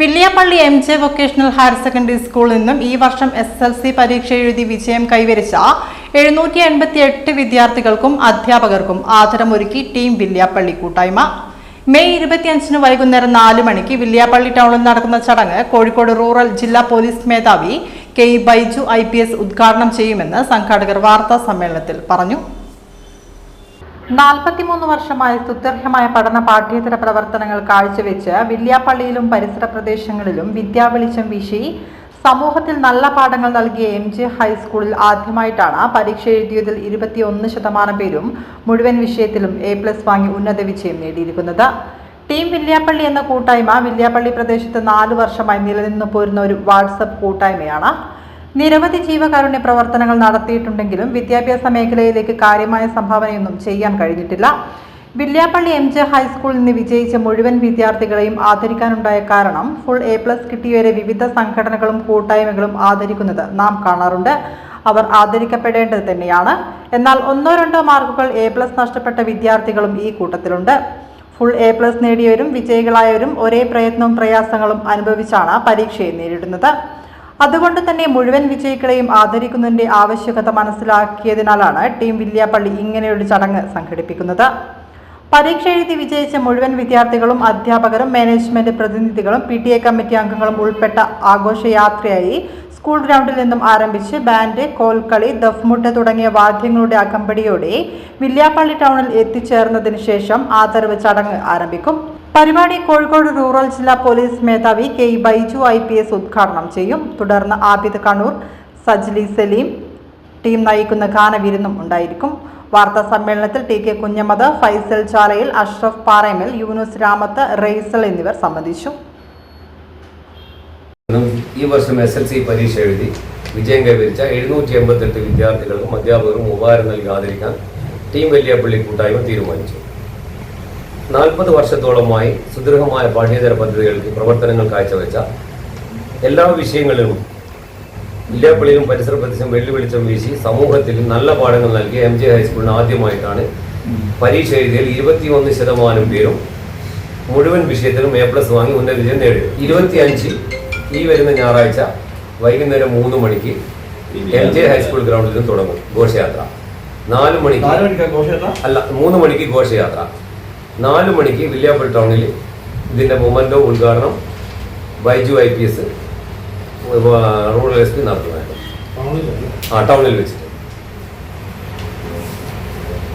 Villiappally M J vocational higher secondary സ്കൂളിൽ നിന്നും ഈ വർഷം എസ് എൽ സി പരീക്ഷ എഴുതി വിജയം കൈവരിച്ച എഴുന്നൂറ്റി എൺപത്തി എട്ട് വിദ്യാർത്ഥികൾക്കും അധ്യാപകർക്കും ആദരമൊരുക്കി ടീം വില്യാപ്പള്ളി കൂട്ടായ്മ. മെയ് ഇരുപത്തിയഞ്ചിന് വൈകുന്നേരം നാല് മണിക്ക് വില്യാപ്പള്ളി ടൗണിൽ നടക്കുന്ന ചടങ്ങ് കോഴിക്കോട് റൂറൽ ജില്ലാ പോലീസ് മേധാവി കെ ബൈജു ഐ ഉദ്ഘാടനം ചെയ്യുമെന്ന് സംഘാടകർ വാർത്താ സമ്മേളനത്തിൽ പറഞ്ഞു. നാൽപ്പത്തിമൂന്ന് വർഷമായി സുത്യർഹമായ പഠന പാഠ്യേതര പ്രവർത്തനങ്ങൾ കാഴ്ചവെച്ച് വില്യാപ്പള്ളിയിലും പരിസര പ്രദേശങ്ങളിലും വിദ്യാവെളിച്ചം വീശി സമൂഹത്തിൽ നല്ല പാഠങ്ങൾ നൽകിയ എം ജെ ഹൈസ്കൂളിൽ ആദ്യമായിട്ടാണ് പരീക്ഷ എഴുതിയതിൽ ഇരുപത്തിയൊന്ന് ശതമാനം പേരും മുഴുവൻ വിഷയത്തിലും എ പ്ലസ് വാങ്ങി ഉന്നത വിജയം നേടിയിരിക്കുന്നത്. ടീം വില്യാപ്പള്ളി എന്ന കൂട്ടായ്മ വില്യാപ്പള്ളി പ്രദേശത്ത് നാലു വർഷമായി നിലനിന്നു പോരുന്ന ഒരു വാട്സപ്പ് കൂട്ടായ്മയാണ്. നിരവധി ജീവകാരുണ്യ പ്രവർത്തനങ്ങൾ നടത്തിയിട്ടുണ്ടെങ്കിലും വിദ്യാഭ്യാസ മേഖലയിലേക്ക് കാര്യമായ സംഭാവനയൊന്നും ചെയ്യാൻ കഴിഞ്ഞിട്ടില്ല. വില്യാപ്പള്ളി എം ജെ ഹൈസ്കൂളിൽ നിന്ന് വിജയിച്ച മുഴുവൻ വിദ്യാർത്ഥികളെയും ആദരിക്കാനുണ്ടായ കാരണം ഫുൾ എ പ്ലസ് കിട്ടിയവരെ വിവിധ സംഘടനകളും കൂട്ടായ്മകളും ആദരിക്കുന്നത് നാം കാണാറുണ്ട്. അവർ ആദരിക്കപ്പെടേണ്ടത് തന്നെയാണ്. എന്നാൽ ഒന്നോ രണ്ടോ മാർക്കുകൾ എ പ്ലസ് നഷ്ടപ്പെട്ട വിദ്യാർത്ഥികളും ഈ കൂട്ടത്തിലുണ്ട്. ഫുൾ എ പ്ലസ് നേടിയവരും വിജയികളായവരും ഒരേ പ്രയത്നവും പ്രയാസങ്ങളും അനുഭവിച്ചാണ് പരീക്ഷയെ നേരിടുന്നത്. അതുകൊണ്ട് തന്നെ മുഴുവൻ വിജയികളെയും ആദരിക്കുന്നതിന്റെ ആവശ്യകത മനസ്സിലാക്കിയതിനാലാണ് ടീം വില്യാപ്പള്ളി ഇങ്ങനെയൊരു ചടങ്ങ് സംഘടിപ്പിക്കുന്നത്. പരീക്ഷ എഴുതി വിജയിച്ച മുഴുവൻ വിദ്യാർത്ഥികളും അധ്യാപകരും മാനേജ്മെന്റ് പ്രതിനിധികളും പി ടി എ കമ്മിറ്റി അംഗങ്ങളും ഉൾപ്പെട്ട ആഘോഷയാത്രയായി സ്കൂൾ ഗ്രൗണ്ടിൽ നിന്നും ആരംഭിച്ച് ബാൻഡ് കോൽക്കളി ദഫ്മുട്ട് തുടങ്ങിയ വാദ്യങ്ങളുടെ അകമ്പടിയോടെ വില്യാപ്പള്ളി ടൗണിൽ എത്തിച്ചേർന്നതിന് ശേഷം ആദരവ് ചടങ്ങ് ആരംഭിക്കും. പരിപാടി കോഴിക്കോട് റൂറൽ ജില്ലാ പോലീസ് മേധാവി K Baiju I P S ഉദ്ഘാടനം ചെയ്യും. തുടർന്ന് ആബിദ് കണ്ണൂർ സജ്ലി സലീം ടീം നയിക്കുന്ന ഗാനവിരുന്നും ഉണ്ടായിരിക്കും. വാർത്താ സമ്മേളനത്തിൽ ടി കെ കുഞ്ഞമ്മദ് ഫൈസൽ ചാലയിൽ അഷ്റഫ് പാറയമൽ യൂനുസ് രാമത്ത് റെയ്സൽ എന്നിവർ സംബന്ധിച്ചു. ഈ വർഷം എസ് എൽ സി പരീക്ഷ എഴുതി വിജയം കൈവരിച്ച എഴുന്നൂറ്റി എൺപത്തെട്ട് വിദ്യാർത്ഥികൾക്കും അധ്യാപകർക്കും ഉപഹാരം നൽകി ആദരിക്കാൻ ടീം പള്ളി കൂട്ടായ്മ തീരുമാനിച്ചു. നാൽപ്പത് വർഷത്തോളമായി സുദൃഢമായ പാഠ്യേതര പദ്ധതികൾക്ക് പ്രവർത്തനങ്ങൾ കാഴ്ചവെച്ച എല്ലാ വിഷയങ്ങളിലും വില്യാപ്പള്ളിയിലും പരിസര പ്രദേശം വെല്ലുവിളിച്ചം വീശി സമൂഹത്തിൽ നല്ല പാഠങ്ങൾ നൽകിയ എം ജെ ഹൈസ്കൂളിന് ആദ്യമായിട്ടാണ് പരീക്ഷ എഴുതിയതിൽ ഇരുപത്തിയൊന്ന് ശതമാനം പേരും മുഴുവൻ വിഷയത്തിലും എ പ്ലസ് വാങ്ങി ഉന്നത വിജയം നേടി ഇരുപത്തിയഞ്ച് ഈ വരുന്ന ഞായറാഴ്ച വൈകുന്നേരം മൂന്ന് മണിക്ക് എം ജെ ഹൈസ്കൂൾ ഗ്രൗണ്ടിൽ നിന്ന് തുടങ്ങും ഘോഷയാത്ര. നാല് മണിക്ക് അല്ല മൂന്ന് മണിക്ക് ഘോഷയാത്ര. നാല് മണിക്ക് വില്യാപ്പൽ ടൗണിൽ ഇതിന്റെ മൊമെന്റോ ഉദ്ഘാടനം Baiju I P S rural S P നടത്തുന്നതായിരുന്നു. ആ ടൗണിൽ വെച്ചിട്ട്.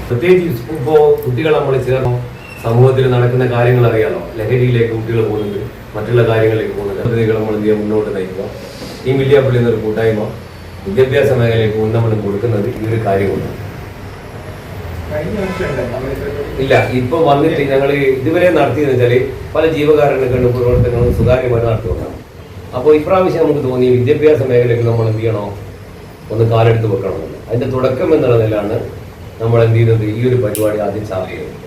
പ്രത്യേകിച്ച് ഇപ്പോൾ കുട്ടികൾ നമ്മൾ ചേർന്നു സമൂഹത്തിൽ നടക്കുന്ന കാര്യങ്ങൾ അറിയാലോ. ലഹരിയിലേക്ക് കുട്ടികൾ പോകുന്നുണ്ട്. മറ്റുള്ള കാര്യങ്ങളിലേക്ക് പോകുന്നുണ്ട്. പദ്ധതികൾ നമ്മൾ ഇന്ത്യ മുന്നോട്ട് നയിക്കുക. ഈ വില്യാപ്പള്ളി എന്നൊരു കൂട്ടായ്മ വിദ്യാഭ്യാസ മേഖലയിൽ ഉന്നമനം കൊടുക്കുന്നത് ഈ ഒരു കാര്യമാണ്. ഇല്ല ഇപ്പൊ വന്നിട്ട് ഞങ്ങൾ ഇതുവരെ നടത്തിയെന്ന് വെച്ചാൽ പല ജീവകാരണങ്ങളും പ്രവർത്തനങ്ങളും സുതാര്യമായിട്ട് നടത്തുന്നതാണ് അപ്പോൾ ഇപ്രാവശ്യം നമുക്ക് തോന്നി വിദ്യാഭ്യാസ മേഖലയ്ക്ക് നമ്മൾ എന്ത് ചെയ്യണോ? ഒന്ന് കാലെടുത്ത് വെക്കണമെന്ന്. അതിന്റെ തുടക്കം എന്നുള്ള നിലയാണ് നമ്മൾ എന്ത് ചെയ്യുന്നത്? ഈ ഒരു പരിപാടി ആദ്യം ചാർജ് ചെയ്യുന്നത്.